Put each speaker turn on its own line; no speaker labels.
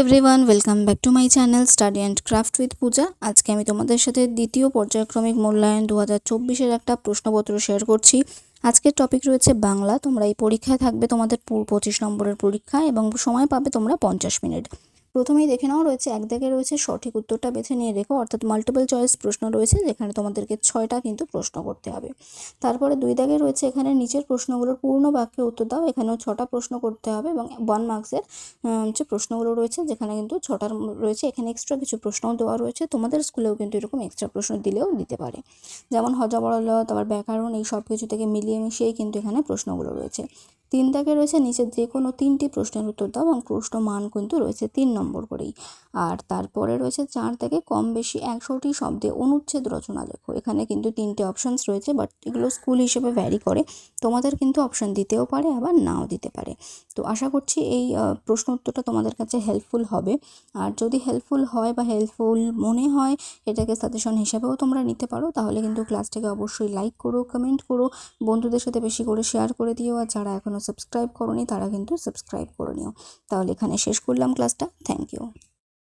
Everyone welcome back to my channel study and craft with Puja আজকে আমি তোমাদের সাথে দ্বিতীয় পর্যায়ক্রমিক মূল্যায়ন দু হাজার চব্বিশের একটা প্রশ্নপত্র শেয়ার করছি। আজকের টপিক রয়েছে বাংলা। তোমরা এই পরীক্ষায় থাকবে তোমাদের পুরো পঁচিশ নম্বরের পরীক্ষা এবং সময় পাবে তোমরা পঞ্চাশ মিনিট। প্রথমেই দেখে নাও রয়েছে এক দাগে রয়েছে সঠিক উত্তরটা বেছে নিয়ে রেখো, অর্থাৎ মাল্টিপল চয়েস প্রশ্ন রয়েছে যেখানে তোমাদেরকে ছয়টা কিন্তু প্রশ্ন করতে হবে। তারপরে দুই দাগে রয়েছে এখানে নিচের প্রশ্নগুলোর পূর্ণ বাক্যে উত্তর দাও, এখানেও ছটা প্রশ্ন করতে হবে এবং ওয়ান মার্কসের হচ্ছে প্রশ্নগুলো রয়েছে যেখানে কিন্তু ছটার রয়েছে, এখানে এক্সট্রা কিছু প্রশ্নও দেওয়া রয়েছে। তোমাদের স্কুলেও কিন্তু এরকম এক্সট্রা প্রশ্ন দিলেও দিতে পারে। যেমন হজবরল তারপর ব্যাকরণ, এই সব কিছু থেকে মিলিয়ে মিশিয়েই কিন্তু এখানে প্রশ্নগুলো রয়েছে। তিন দাগে রয়েছে নিচের যে কোনো তিনটি প্রশ্নের উত্তর দাও এবং প্রশ্ন মান কিন্তু রয়েছে তিন নম্বর করেই। আর তারপরে রয়েছে চার থেকে কম বেশি একশোটি শব্দে অনুচ্ছেদ রচনা লেখো। এখানে কিন্তু তিনটে অপশানস রয়েছে বাট এগুলো স্কুল হিসেবে ভ্যারি করে। তোমাদের কিন্তু অপশান দিতেও পারে, আবার নাও দিতে পারে। তো আশা করছি এই প্রশ্ন উত্তরটা তোমাদের কাছে হেল্পফুল হবে। আর যদি হেল্পফুল হয় বা হেল্পফুল মনে হয়, এটাকে সাজেশন হিসাবেও তোমরা নিতে পারো। তাহলে কিন্তু ক্লাসটাকে অবশ্যই লাইক করো কমেন্ট করো, বন্ধুদের সাথে বেশি করে শেয়ার করে দিও। আর যারা এখনও সাবস্ক্রাইব করোনি, তারা কিন্তু সাবস্ক্রাইব করে নিও। তাহলে এখানে শেষ করলাম ক্লাসটা থ্যাংক ইউ